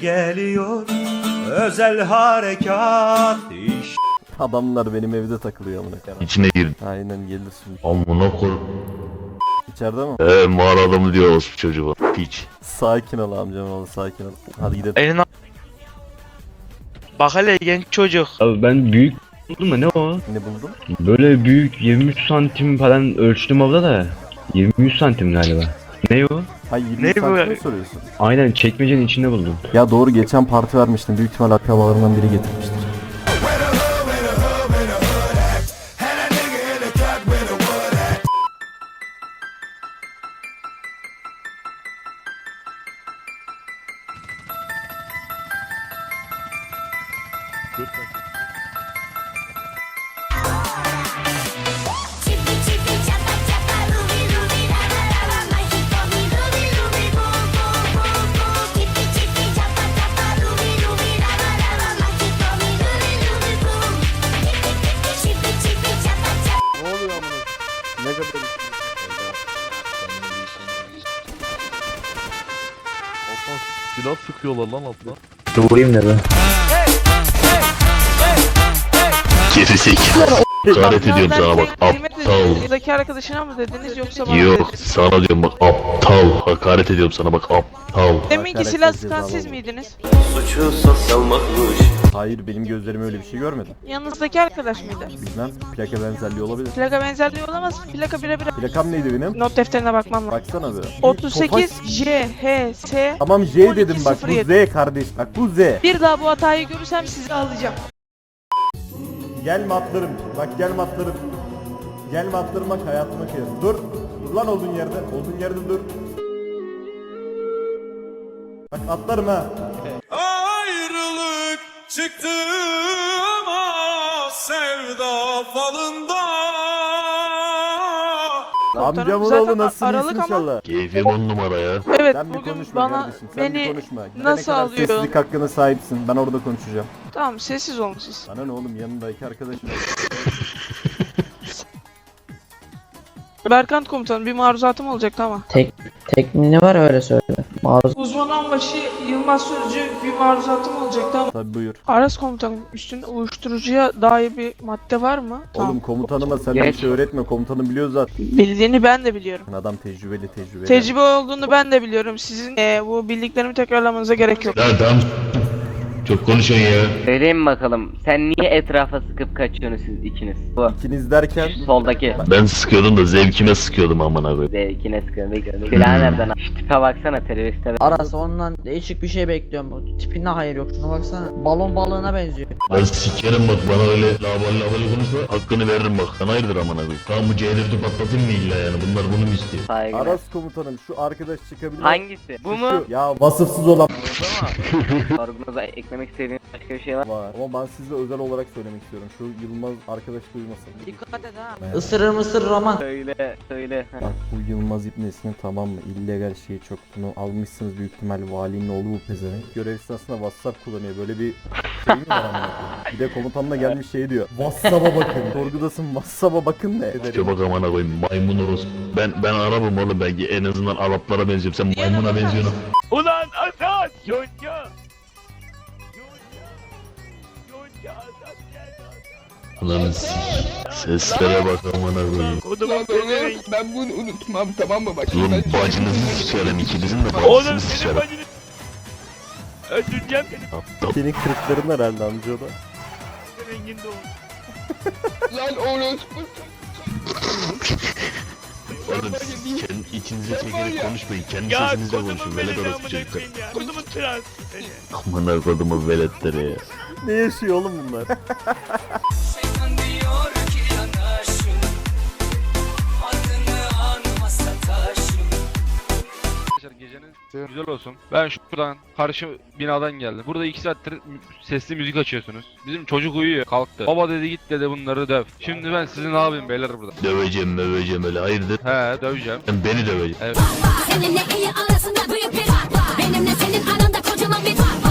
geliyor özel harekat iş. Adamlar benim evde takılıyor amına koyayım. İçine gir. Aynen gelir şimdi. Amına koy. İçeride mi? Eee mağara adamı diyor orospu çocuğu. Piç. Sakin ol amcam oğlu sakin ol. Hadi gidelim. Elini Bak hele genç çocuk. Abi ben büyük buldum mu ne o? Ne buldun? Böyle büyük 23 santim falan ölçtüm orada da. 23 santim galiba. Ne o? Ha 20 Ne bu santim ya? mi soruyorsun? Aynen çekmecenin içinde buldum. Ya doğru geçen parti vermiştim. Büyük ihtimal akrabalarından biri getirmiştir. Chipi Silah sıkıyorlar lan atla. Gerizekalı. Hakaret ediyorum sana bak. Aptal. Buradaki arkadaşına mı dediniz yoksa bana Yok dediniz? sana diyorum bak aptal. Hakaret ediyorum sana bak aptal. Deminki Hakaret silah sıkan siz miydiniz? Hayır benim gözlerim öyle bir şey görmedi. Yanınızdaki arkadaş mıydı? Bilmem plaka benzerliği olabilir. Plaka benzerliği olamaz. Plaka birebir. Plakam neydi benim? Not defterine bakmam lazım. Baksana bir. 38 J H S Tamam J dedim bak bu 12.07. Z kardeş bak bu Z. Bir daha bu hatayı görürsem sizi alacağım. Gelme atlarım. Bak gelme atlarım. Gelme atlarım bak hayatıma kıyasın. Dur. Dur lan olduğun yerde. Olduğun yerde dur. Bak atlarım ha. Ayrılık çıktı ama sevda falında. Amcamın zaten oğlu nasılsın Aralık iyisin ama- inşallah. Keyfim on numara ya. Evet Sen bir bugün konuşma bana kardeşim. Sen bir beni konuşma. Gidene nasıl kadar alıyor? Sessizlik hakkına sahipsin. Ben orada konuşacağım. Tamam sessiz olun siz. Sana ne oğlum yanındaki arkadaşım. Berkant komutanım bir maruzatım olacaktı ama. Tek tekniğini var öyle söyle. Maruz Uzman onbaşı Yılmaz Sözcü bir maruzatım olacaktı ama. Tabi buyur. Aras komutanım üstünde uyuşturucuya dair bir madde var mı? Oğlum komutanıma sen bir şey öğretme. Komutanım biliyor zaten. Bildiğini ben de biliyorum. Adam tecrübeli tecrübeli. Tecrübe olduğunu ben de biliyorum. Sizin eee, bu bildiklerimi tekrarlamanıza gerek yok. Ya tamam. Çok konuşuyorsun ya. Söyleyeyim bakalım. Sen niye etrafa sıkıp kaçıyorsunuz siz ikiniz? Bu İkiniz derken soldaki. Ben sıkıyordum da zevkime sıkıyordum amına koyayım. Zevkine sıkıyorum. Bekliyorum. Silah nereden? Şu tipe baksana teröriste. Aras ondan değişik bir şey bekliyorum. Bu Tipinde hayır yok. Şuna baksana. Balon balığına benziyor. Ben sikerim bak bana öyle lavalı lavalı konuşma. Hakkını veririm bak. Sana hayırdır amına koyayım. Tamam bu C4'ü patlatayım mı illa yani? Bunlar bunu mu istiyor? Saygılar. Aras komutanım şu arkadaş çıkabilir. Hangisi? Bu mu? Şu- Ya vasıfsız olan Sorgunuza eklemek istediğiniz başka bir şey var. var. Ama ben size özel olarak söylemek istiyorum. Şu Yılmaz arkadaş duymasın. Dikkat et ha. Isırır mısır roman. Söyle, söyle. Bak bu Yılmaz İbnesi'nin tamam mı? illegal şeyi çok. Bunu almışsınız büyük ihtimal valinin oğlu bu pezevenk. Görev esnasında WhatsApp kullanıyor. Böyle bir şey mi var koyayım? Bir de komutanla gelmiş şey diyor. WhatsApp'a bakın. Sorgudasın WhatsApp'a bakın ne? İşte bak amına koyayım maymun orospu. Ben ben Arap'ım oğlum belki en azından Araplara benziyorum. Sen maymuna benziyorsun. Ulan! Yonca! Yonca! Ulan. Seslere bak amına koyayım. Kodumun pezevenk. Ben bunu unutmam tamam mı? Bak Oğlum ben- bacınızı sikerim ikinizin de Oğlum bacısını senin sikerim. bacını... Öldüreceğim seni. Aptal. Senin kırıkların herhalde amca o da. Renginde ol. Lan orospu. Oğlum siz kendi içinize çekerek konuşmayın. Kendi Ya sesinizle kodumun konuşun. Velet belini amına çocuklar. koyayım ya. Kodumun trans seni. Amına kodumu veletlere ya. Ne yaşıyor oğlum bunlar? Arkadaşlar gecenin güzel olsun. Ben şuradan karşı binadan geldim. Burada iki saattir sesli müzik açıyorsunuz. Bizim çocuk uyuyor kalktı. Baba dedi git dedi bunları döv. Şimdi ben sizi ne yapayım beyler burada? Döveceğim möveceğim öyle hayırdır? He döveceğim. Sen beni döveceksin. Seninle iyi arasında büyük bir fark var Benimle senin aranda kocaman bir fark var